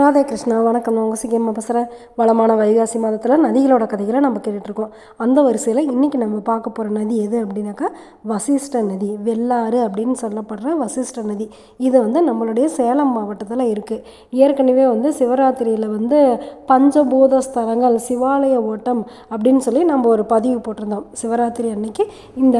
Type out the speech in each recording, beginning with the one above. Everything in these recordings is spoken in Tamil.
ராதே கிருஷ்ணா வணக்கம். நான் உங்கள் சிக்கியம்மா பேசுகிறேன் வளமான வைகாசி மாதத்தில் நதிகளோட கதைகளை நம்ம கேட்டுட்ருக்கோம். அந்த வரிசையில் இன்றைக்கி நம்ம பார்க்க போகிற நதி எது அப்படின்னாக்கா வசிஷ்ட நதி வெள்ளாறு அப்படின்னு சொல்லப்படுற வசிஷ்ட நதி. இது வந்து நம்மளுடைய சேலம் மாவட்டத்தில் இருக்குது ஏற்கனவே வந்து சிவராத்திரியில் வந்து பஞ்சபூத ஸ்தலங்கள் சிவாலய ஓட்டம் அப்படின்னு சொல்லி நம்ம ஒரு பதிவு போட்டிருந்தோம். சிவராத்திரி அன்னைக்கு இந்த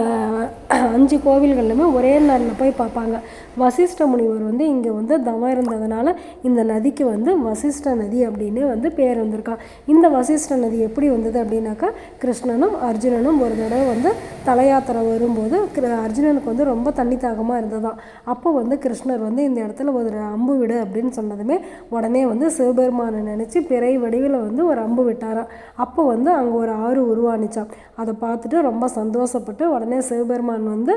அஞ்சு கோவில்கள்லையுமே ஒரே நாளில் போய் பார்ப்பாங்க. வசிஷ்ட முனிவர் வந்து இங்கே வந்து தவம் இருந்ததுனால இந்த நதிக்கு வந்து வசிஷ்ட நதி அப்படின்னு வந்து பேர் வந்திருக்கான் இந்த வசிஷ்ட நதி எப்படி வந்தது அப்படின்னாக்கா கிருஷ்ணனும் அர்ஜுனனும் ஒரு தடவை வந்து தலையாத்திரை வரும்போது அர்ஜுனனுக்கு வந்து ரொம்ப தண்ணி தாகமாக இருந்ததாம். அப்போ வந்து கிருஷ்ணர் வந்து இந்த இடத்துல ஒரு அம்பு விடு அப்படின்னு சொன்னதுமே உடனே வந்து சிவபெருமானை நினச்சி பிறை வடிவில் வந்து ஒரு அம்பு விட்டாராம். அப்போ வந்து அங்கே ஒரு ஆறு உருவானிச்சான் அதை பார்த்துட்டு ரொம்ப சந்தோஷப்பட்டு உடனே சிவபெருமான் வந்து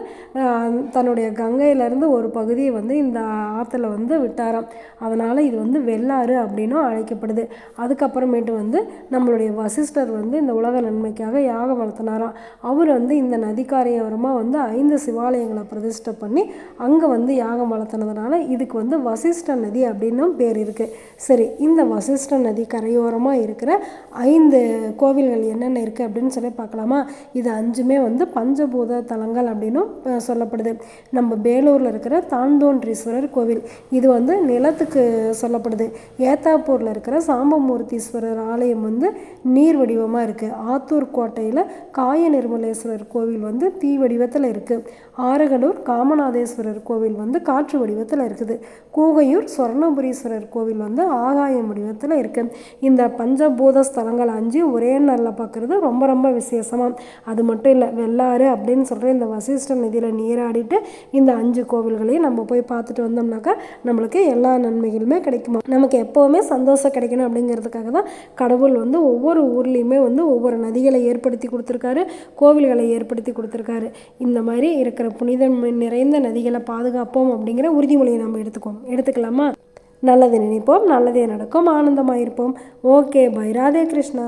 தன்னுடைய கங்கையிலேருந்து ஒரு பகுதியை வந்து இந்த ஆற்றுல வந்து விட்டாராம். அதனால் இது வந்து வெள்ள வெள்ளாறு அப்படின்னும் அழைக்கப்படுது. அதுக்கப்புறமேட்டு வந்து நம்மளுடைய வசிஷ்டர் வந்து இந்த உலக நன்மைக்காக யாகம் வளர்த்தினாராம் அவர் வந்து இந்த நதிக்காரையோரமாக வந்து ஐந்து சிவாலயங்களை பிரதிஷ்டை பண்ணி அங்கே வந்து யாகம் வளர்த்துனதுனால இதுக்கு வந்து வசிஷ்ட நதி அப்படின்னும் பேர் இருக்குது சரி இந்த வசிஷ்ட நதி கரையோரமாக இருக்கிற ஐந்து கோவில்கள் என்னென்ன இருக்குது அப்படின்னு சொல்லி பார்க்கலாமா? இது அஞ்சுமே வந்து பஞ்சபூத தலங்கள் அப்படின்னும் சொல்லப்படுது. நம்ம பேலூரில் இருக்கிற தாண்டோன்றீஸ்வரர் கோவில். இது வந்து நிலத்துக்கு சொல்லப்படுது. ஏத்தாப்பூரில் இருக்கிற சாம்பமூர்த்தீஸ்வரர் ஆலயம் வந்து நீர் வடிவமாக இருக்குது ஆத்தூர் கோட்டையில் காய நிர்மலேஸ்வரர் கோவில் வந்து தீ வடிவத்தில் இருக்குது ஆரகலூர் காமநாதேஸ்வரர் கோவில் வந்து காற்று வடிவத்தில் இருக்குது. கூகையூர் சொர்ணபுரீஸ்வரர் கோவில் வந்து ஆகாயம் வடிவத்தில் இருக்குது இந்த பஞ்சபூத ஸ்தலங்கள் அஞ்சு ஒரே நாளில் பார்க்குறது ரொம்ப ரொம்ப விசேஷமாக அது மட்டும் இல்லை வெள்ளாறு அப்படின்னு சொல்கிற இந்த வசிஷ்ட நதியில் நீராடிட்டு இந்த அஞ்சு கோவில்களையும் நம்ம போய் பார்த்துட்டு வந்தோம்னாக்கா நம்மளுக்கு எல்லா நன்மைகளுமே கிடைக்குமா? நமக்கு எப்போவுமே சந்தோஷம் கிடைக்கணும் அப்படிங்கிறதுக்காக தான் கடவுள் வந்து ஒவ்வொரு ஊர்லேயுமே வந்து ஒவ்வொரு நதிகளை ஏற்படுத்தி கொடுத்துருக்காரு கோவில்களை ஏற்படுத்தி கொடுத்துருக்காரு. இந்த மாதிரி இருக்கிற புனிதம் நிறைந்த நதிகளை பாதுகாப்போம் அப்படிங்கிற உறுதிமொழியை நம்ம எடுத்துக்குவோம். எடுத்துக்கலாமா? நல்லது நினைப்போம் நல்லதே நடக்கும் ஆனந்தமாக இருப்போம் ஓகே பை. ராதே கிருஷ்ணா.